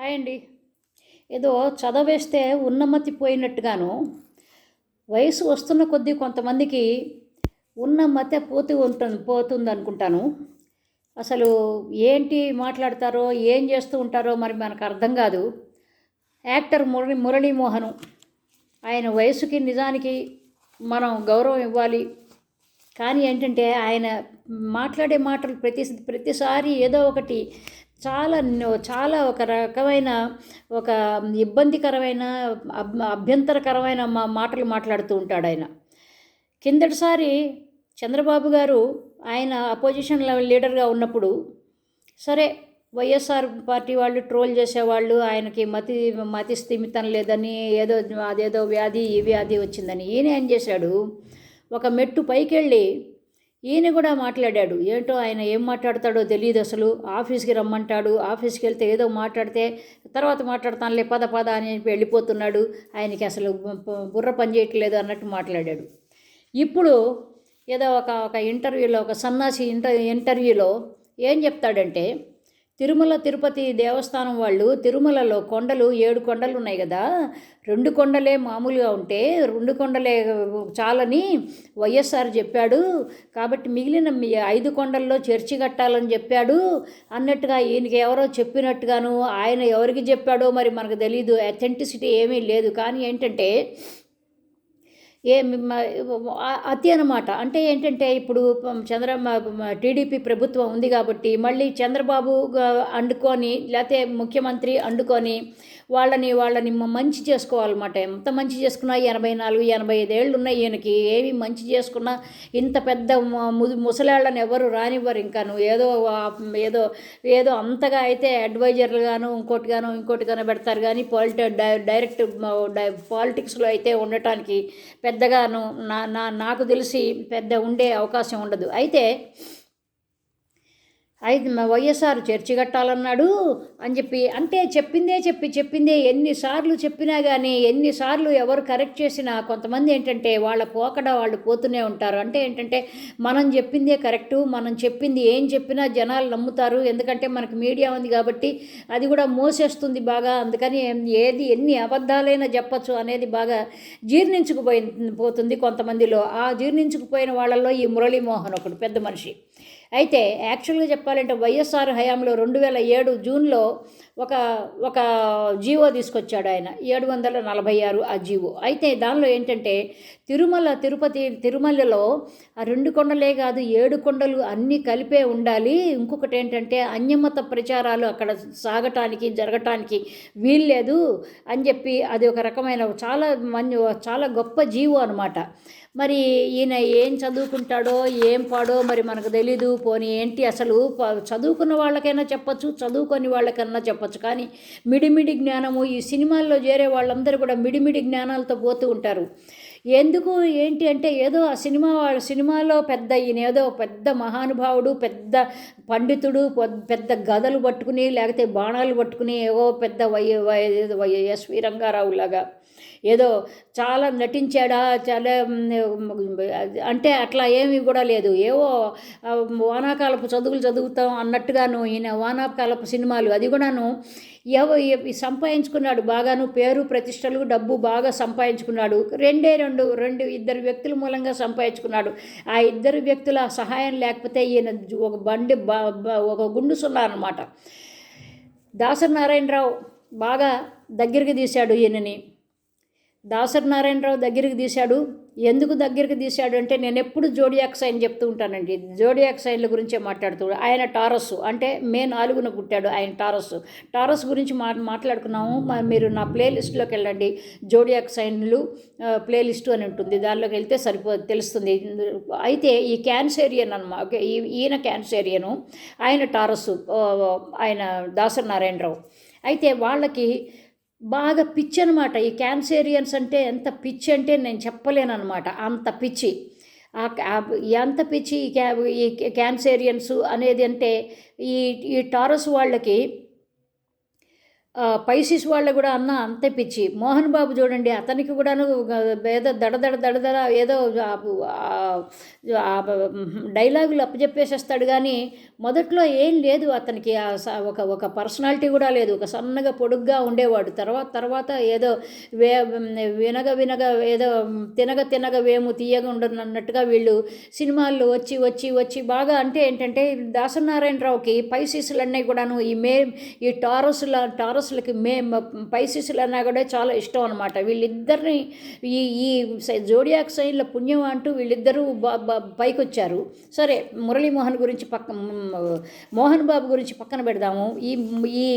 Hi అండి. ఏదో చదవేస్తే ఉన్నమతి పోయినట్టుగాను వయసు వస్తున్న కొద్దీ కొంతమందికి ఉన్నమతి పోతూ ఉంటుంది పోతుంది అనుకుంటాను అసలు ఏంటి మాట్లాడతారో ఏం చేస్తూ ఉంటారో మరి మనకు అర్థం కాదు. యాక్టర్ మురళి మురళీమోహను. ఆయన వయసుకి నిజానికి మనం గౌరవం ఇవ్వాలి. కానీ ఏంటంటే ఆయన మాట్లాడే మాటలు ప్రతి ప్రతిసారి ఏదో ఒకటి చాలా చాలా ఒక రకమైన ఒక ఇబ్బందికరమైన అబ్- అభ్యంతరకరమైన మా మాటలు మాట్లాడుతూ ఉంటాడు ఆయన. కిందటిసారి చంద్రబాబు గారు ఆయన అపోజిషన్ లీడర్గా ఉన్నప్పుడు సరే వైఎస్ఆర్ పార్టీ వాళ్ళు ట్రోల్ చేసేవాళ్ళు ఆయనకి మతి మతి స్థిమితం లేదని ఏదో అదేదో వ్యాధి ఈ వ్యాధి వచ్చిందని ఈయన ఏం చేశాడు? ఒక మెట్టు పైకెళ్ళి ఈయన కూడా మాట్లాడాడు. ఏంటో ఆయన ఏం మాట్లాడతాడో తెలియదు అసలు. ఆఫీస్కి రమ్మంటాడు. ఆఫీస్కి వెళ్తే ఏదో మాట్లాడితే తర్వాత మాట్లాడతానులే పద పద అని వెళ్ళిపోతున్నాడు. ఆయనకి అసలు బుర్ర బుర్ర పనిచేయట్లేదు అన్నట్టు మాట్లాడాడు. ఇప్పుడు ఏదో ఒక ఒక ఇంటర్వ్యూలో ఒక సన్నాసి ఇంటర్ ఇంటర్వ్యూలో ఏం చెప్తాడంటే తిరుమల తిరుపతి దేవస్థానం వాళ్ళు తిరుమలలో కొండలు ఏడు కొండలు ఉన్నాయి కదా రెండు కొండలే మామూలుగా ఉంటే రెండు కొండలే చాలని వైఎస్ఆర్ చెప్పాడు. కాబట్టి మిగిలిన ఐదు కొండల్లో చర్చి కట్టాలని చెప్పాడు. అన్నట్టుగా ఈయనకి ఎవరో చెప్పినట్టుగాను ఆయన ఎవరికి చెప్పాడో మరి మనకు తెలీదు. అథెంటిసిటీ ఏమీ లేదు. కానీ ఏంటంటే ఏ అతి అనమాట అంటే ఏంటంటే ఇప్పుడు చంద్ర టీడీపీ ప్రభుత్వం ఉంది కాబట్టి మళ్ళీ చంద్రబాబు అండుకొని లేకపోతే ముఖ్యమంత్రి అండుకొని వాళ్ళని వాళ్ళని మంచి చేసుకోవాలన్నమాట. ఎంత మంచి చేసుకున్నా ఎనభై నాలుగు ఎనభై ఐదేళ్ళు ఉన్నాయి ఈయనకి. ఏమి మంచి చేసుకున్నా ఇంత పెద్ద మ- ముసలాళ్ళని ఎవరు రానివ్వరు ఇంకాను ఏదో ఏదో ఏదో అంతగా అయితే అడ్వైజర్లుగాను ఇంకోటిగాను ఇంకోటిగాను పెడతారు కానీ పాలిట డై- డైరెక్ట్ డై- పాలిటిక్స్లో అయితే ఉండటానికి పెద్దగాను నా నా నాకు తెలిసి పెద్ద ఉండే అవకాశం ఉండదు. అయితే అయితే మా వైఎస్ఆర్ చర్చి కట్టాలన్నాడు అని చెప్పి అంటే చెప్పిందే చెప్పి చెప్పిందే ఎన్నిసార్లు చెప్పినా కానీ ఎన్నిసార్లు ఎవరు కరెక్ట్ చేసినా కొంతమంది ఏంటంటే వాళ్ళ పోకడ వాళ్ళు పోతూనే ఉంటారు. అంటే ఏంటంటే మనం చెప్పిందే కరెక్టు మనం చెప్పింది ఏం చెప్పినా జనాలు నమ్ముతారు. ఎందుకంటే మనకు మీడియా ఉంది కాబట్టి అది కూడా మోసేస్తుంది బాగా. అందుకని ఏది ఎన్ని అబద్ధాలైనా చెప్పచ్చు అనేది బాగా జీర్ణించుకుపోయి పోతుంది కొంతమందిలో. ఆ జీర్ణించుకుపోయిన వాళ్ళల్లో ఈ మురళీమోహన్ ఒకడు పెద్ద మనిషి. అయితే యాక్చువల్గా చెప్పాలంటే వైఎస్ఆర్ హయాంలో రెండు వేల ఏడు జూన్లో ఒక ఒక జీవో తీసుకొచ్చాడు ఆయన. ఏడు వందల నలభై ఆరు ఆ జీవో. అయితే దానిలో ఏంటంటే తిరుమల తిరుపతి తిరుమలలో ఆ రెండు కొండలే కాదు ఏడు కొండలు అన్నీ కలిపే ఉండాలి. ఇంకొకటి ఏంటంటే అన్యమత ప్రచారాలు అక్కడ సాగటానికి జరగటానికి వీల్లేదు అని చెప్పి అది ఒక రకమైన చాలా మంచి చాలా గొప్ప జీవో అనమాట మరి ఈయన ఏం చదువుకుంటాడో ఏం పాడో మరి మనకు తెలీదు. పోనీ ఏంటి అసలు? చదువుకున్న వాళ్ళకైనా చెప్పచ్చు చదువుకొని వాళ్ళకైనా చెప్పచ్చు. కానీ మిడిమిడి జ్ఞానము ఈ సినిమాల్లో చేరే వాళ్ళందరూ కూడా మిడిమిడి జ్ఞానాలతో పోతూ ఉంటారు. ఎందుకు? ఏంటి అంటే ఏదో ఆ సినిమా వాళ్ళ సినిమాలో పెద్ద ఈయన ఏదో పెద్ద మహానుభావుడు పెద్ద పండితుడు పెద్ద గదలు పట్టుకుని లేకపోతే బాణాలు పట్టుకుని ఏవో పెద్ద వై వై వై ఎస్వి రంగారావు లాగా ఏదో చాలా నటించాడా చాలా అంటే అట్లా ఏమీ కూడా లేదు. ఏవో వానాకాలపు చదువులు చదువుతాం అన్నట్టుగాను ఈయన వానాకాలపు సినిమాలు అది కూడాను ఎవ సంపాదించుకున్నాడు బాగాను పేరు ప్రతిష్టలు డబ్బు బాగా సంపాదించుకున్నాడు. రెండే రెండు రెండు ఇద్దరు వ్యక్తుల మూలంగా సంపాదించుకున్నాడు. ఆ ఇద్దరు వ్యక్తుల సహాయం లేకపోతే ఈయన ఒక బండి ఒక గుండు సున్నా అనమాట దాసరి నారాయణరావు బాగా దగ్గరికి తీశాడు ఈయనని. దాసరి నారాయణరావు దగ్గరికి తీశాడు. ఎందుకు దగ్గరికి తీశాడు అంటే నేను ఎప్పుడు జోడియాక్ సైన్ చెప్తూ ఉంటానండి. జోడియాక్ సైన్ల గురించే మాట్లాడుతూ ఆయన టారస్ అంటే మే నాలుగున పుట్టాడు ఆయన టారస్ టారస్ గురించి మా మాట్లాడుకున్నాము. మీరు నా ప్లేలిస్ట్లోకి వెళ్ళండి. జోడియాక్ సైన్లు ప్లేలిస్టు అని ఉంటుంది. దానిలోకి వెళ్తే సరిపో తెలుస్తుంది. అయితే ఈ క్యాన్సేరియన్ అనమాట ఈయన క్యాన్సేరియను ఆయన టారస్ ఆయన దాసరి నారాయణరావు. అయితే వాళ్ళకి బాగా పిచ్చి అనమాట ఈ క్యాన్సేరియన్స్ అంటే ఎంత పిచ్చి అంటే నేను చెప్పలేను అనమాట అంత పిచ్చి. ఎంత పిచ్చి ఈ క్యా ఈ క్యాన్సేరియన్స్ అనేది అంటే ఈ ఈ టారస్ వాళ్ళకి పైసిస్ వాళ్ళు కూడా అన్న అంతే పిచ్చి. మోహన్ బాబు చూడండి అతనికి కూడాను ఏదో దడదడ దడదడ ఏదో ఆ- డైలాగులు అప్పచెప్పేసేస్తాడు కానీ మొదట్లో ఏం లేదు అతనికి. ఒక ఒక పర్సనాలిటీ కూడా లేదు. ఒక సన్నగా పొడుగ్గా ఉండేవాడు. తర్వాత తర్వాత ఏదో వే వినగ వినగ ఏదో తినగ తినగ వేము తీయగా ఉండనన్నట్టుగా వీళ్ళు సినిమాల్లో వచ్చి వచ్చి వచ్చి బాగా అంటే ఏంటంటే దాసనారాయణరావుకి పైసీసులు అన్నీ కూడాను ఈ మే ఈ టారస్ల టారస్లకి మే పైసీసులు అన్నా కూడా చాలా ఇష్టం అనమాట వీళ్ళిద్దరిని ఈ ఈ సై- జోడియాక్ సైన్ల పుణ్యం అంటూ వీళ్ళిద్దరూ పైకి వచ్చారు సరే మురళీమోహన్ గురించి పక్క మోహన్ బాబు గురించి పక్కన పెడదాము. ఈ ఈ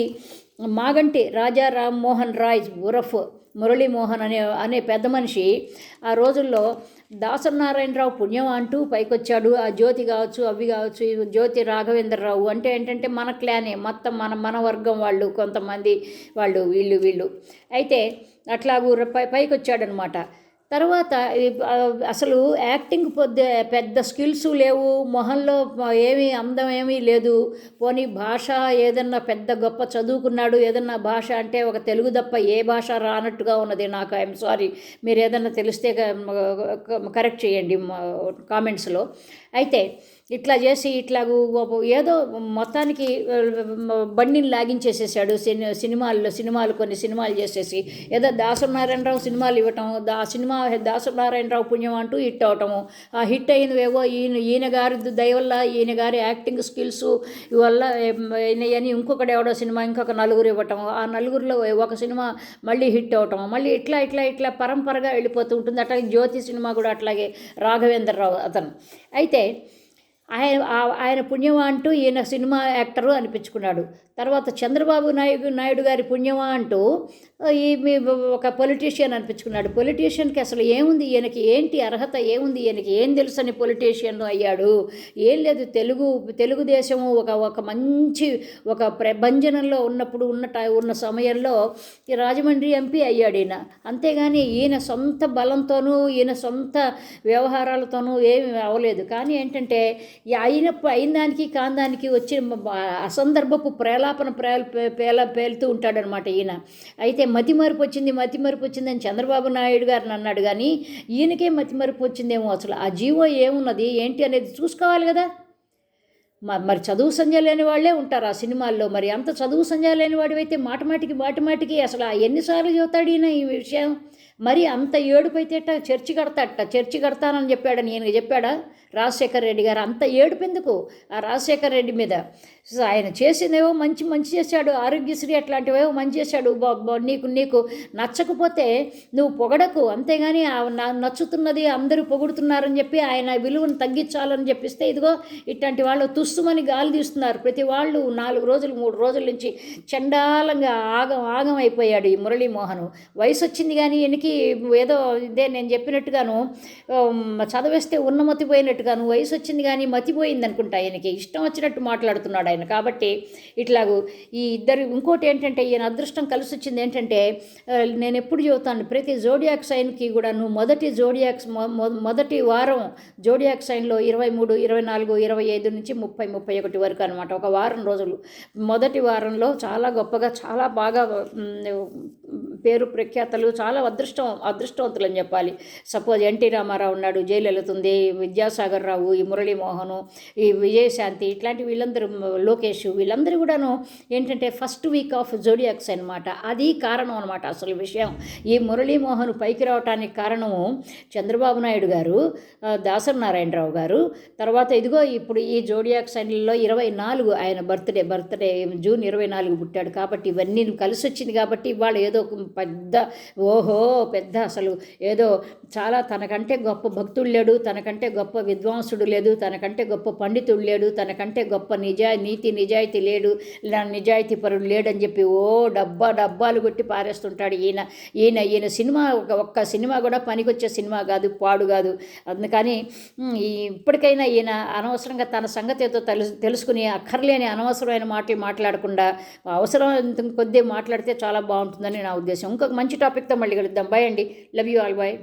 మాగంటి రాజా రామ్ మోహన్ రాయ్ ఉరఫ్ మురళీమోహన్ అనే అనే పెద్ద మనిషి ఆ రోజుల్లో దాసనారాయణరావు పుణ్యం అంటూ పైకొచ్చాడు. ఆ జ్యోతి కావచ్చు అవి కావచ్చు జ్యోతి రాఘవేంద్రరావు అంటే ఏంటంటే మన క్లానే మొత్తం మన మన వర్గం వాళ్ళు కొంతమంది వాళ్ళు వీళ్ళు వీళ్ళు. అయితే అట్లాగూ పై పైకి వచ్చాడనమాట తర్వాత అసలు యాక్టింగ్ పొద్దు పెద్ద స్కిల్స్ లేవు మొహంలో ఏమీ అందం ఏమీ లేదు. పోనీ భాష ఏదన్నా పెద్ద గొప్ప చదువుకున్నాడు ఏదన్నా భాష అంటే ఒక తెలుగు తప్ప ఏ భాష రానట్టుగా ఉన్నది నాకు ఐఎమ్ సారీ మీరు ఏదన్నా తెలిస్తే కరెక్ట్ చేయండి కామెంట్స్లో. అయితే ఇట్లా చేసి ఇట్లాగూ ఏదో మొత్తానికి బండిని లాగించేసేసాడు. సిని సినిమాల్లో సినిమాలు కొన్ని సినిమాలు చేసేసి ఏదో దాసనారాయణరావు సినిమాలు ఇవ్వటం దా సినిమా దాసనారాయణరావు పుణ్యం అంటూ హిట్ అవటము. ఆ హిట్ అయినవేవో ఈయన ఈయన గారి దయవల్ల ఈయన గారి యాక్టింగ్ స్కిల్స్ వల్ల అని ఇంకొకటి ఎవడో సినిమా ఇంకొక నలుగురు ఇవ్వటం. ఆ నలుగురిలో ఒక సినిమా మళ్ళీ హిట్ అవటం మళ్ళీ ఇట్లా ఇట్లా ఇట్లా పరంపరగా వెళ్ళిపోతూ ఉంటుంది. అట్లాగే జ్యోతి సినిమా కూడా అట్లాగే రాఘవేంద్రరావు అతను. అయితే ఆయన ఆయన పుణ్యమా అంటూ ఈయన సినిమా యాక్టరు అనిపించుకున్నాడు. తర్వాత చంద్రబాబు నాయుడు నాయుడు గారి పుణ్యమా అంటూ ఈ మీ ఒక పొలిటీషియన్ అనిపించుకున్నాడు. పొలిటీషియన్కి అసలు ఏముంది? ఈయనకి ఏంటి అర్హత? ఏముంది? ఈయనకి ఏం తెలుసని పొలిటీషియన్ అయ్యాడు. ఏం లేదు తెలుగు తెలుగుదేశము ఒక ఒక మంచి ఒక ప్రభంజనంలో ఉన్నప్పుడు ఉన్న ఉన్న సమయంలో ఈ రాజమండ్రి ఎంపీ అయ్యాడు ఈయన. అంతేగాని ఈయన సొంత బలంతోనూ ఈయన సొంత వ్యవహారాలతోనూ ఏమి అవ్వలేదు. కానీ ఏంటంటే అయిన అయిన దానికి కాని దానికి వచ్చి అసందర్భపు ప్రేలాపన ప్రేల పేల పేలుతూ ఉంటాడనమాట ఈయన. అయితే మతిమరుపు వచ్చింది మతిమరుపు వచ్చిందని చంద్రబాబు నాయుడు గారిని అన్నాడు కానీ ఈయనకే మతిమరుపు వచ్చిందేమో అసలు. ఆ జీవో ఏమున్నది? ఏంటి అనేది చూసుకోవాలి కదా. మరి చదువు సంధ్య లేని వాళ్ళే ఉంటారు ఆ సినిమాల్లో. మరి అంత చదువు సంధ్య లేని వాడివైతే మాటమాటికి మాటమాటికి అసలు ఆ ఎన్నిసార్లు చదువుతాడు ఈయన ఈ విషయం? మరి అంత ఏడుపైతేట చర్చి కడతాట చర్చి కడతానని చెప్పాడని ఈయన చెప్పాడా? రాజశేఖర రెడ్డి గారు అంత ఏడుపు ఎందుకు ఆ రాజశేఖర రెడ్డి మీద? ఆయన చేసిందేవో మంచి మంచి చేశాడు. ఆరోగ్యశ్రీ అట్లాంటివేవో మంచి చేశాడు. నీకు నీకు నచ్చకపోతే నువ్వు పొగడకు. అంతేగాని ఆ నచ్చుతున్నది అందరూ పొగుడుతున్నారని చెప్పి ఆయన విలువను తగ్గించాలని చెప్పిస్తే ఇదిగో ఇట్లాంటి వాళ్ళు తుస్సుమని గాలి తీస్తున్నారు. ప్రతి వాళ్ళు నాలుగు రోజులు మూడు రోజుల నుంచి చండాలంగా ఆగం ఆగం అయిపోయాడు ఈ మురళీమోహన్. వయసు వచ్చింది కానీ ఈయనకి ఏదో ఇదే నేను చెప్పినట్టుగాను చదివేస్తే ఉన్న వయసు వచ్చింది కానీ మతిపోయింది అనుకుంటా ఆయనకి ఇష్టం వచ్చినట్టు మాట్లాడుతున్నాడు ఆయన. కాబట్టి ఇట్లాగూ ఈ ఇద్దరు ఇంకోటి ఏంటంటే ఈయన అదృష్టం కలిసి వచ్చింది ఏంటంటే నేను ఎప్పుడు చెబుతాను ప్రతి జోడియాక్ సైన్కి కూడాను మొదటి జోడియాక్స్ మొ- మొదటి వారం జోడియాక్ సైన్లో ఇరవై మూడు ఇరవై నాలుగు ఇరవై ఐదు నుంచి ముప్పై ముప్పై ఒకటి వరకు అనమాట ఒక వారం రోజులు. మొదటి వారంలో చాలా గొప్పగా చాలా బాగా పేరు ప్రఖ్యాతలు చాలా అదృష్టం అదృష్టవంతులు అని చెప్పాలి. సపోజ్ ఎన్టీ రామారావు ఉన్నాడు జయలలిత ఉంది విద్యాసాగర్ రావు ఈ మురళీమోహను ఈ విజయశాంతి ఇట్లాంటి వీళ్ళందరూ లోకేష్ వీళ్ళందరూ కూడాను ఏంటంటే ఫస్ట్ వీక్ ఆఫ్ జోడియాక్స్ అనమాట అది కారణం అనమాట అసలు విషయం. ఈ మురళీమోహన్ పైకి రావటానికి కారణము చంద్రబాబు నాయుడు గారు ఆ, దాసరి నారాయణరావు గారు. తర్వాత ఇదిగో ఇప్పుడు ఈ జోడియాక్ సైన్లలో ఇరవై నాలుగు ఆయన బర్త్డే బర్త్డే జూన్ ఇరవై నాలుగు పుట్టాడు కాబట్టి ఇవన్నీ కలిసి వచ్చింది కాబట్టి ఇవాళ ఏదో పెద్ద ఓహో పెద్ద అసలు. ఏదో చాలా తనకంటే గొప్ప భక్తుడు లేడు తనకంటే గొప్ప విద్వాంసుడు లేదు తనకంటే గొప్ప పండితుడు లేడు తనకంటే గొప్ప నిజా నీతి నిజాయితీ లేడు నిజాయితీ పరుడు లేడని చెప్పి ఓ డబ్బా డబ్బాలు కొట్టి పారేస్తుంటాడు ఈయన. ఈయన ఈయన సినిమా ఒక ఒక్క సినిమా కూడా పనికొచ్చే సినిమా కాదు పాడు కాదు. అందుకని ఈ ఇప్పటికైనా ఈయన అనవసరంగా తన సంగతి ఏదో తెలుసు తెలుసుకుని అక్కర్లేని అనవసరమైన మాటలు మాట్లాడకుండా అవసరం కొద్దీ మాట్లాడితే చాలా బాగుంటుందని నా ఉద్దేశం. ఇంకొక మంచి టాపిక్తో మళ్ళీ కలుద్దాం. బాయ్ అండి. Love you all bye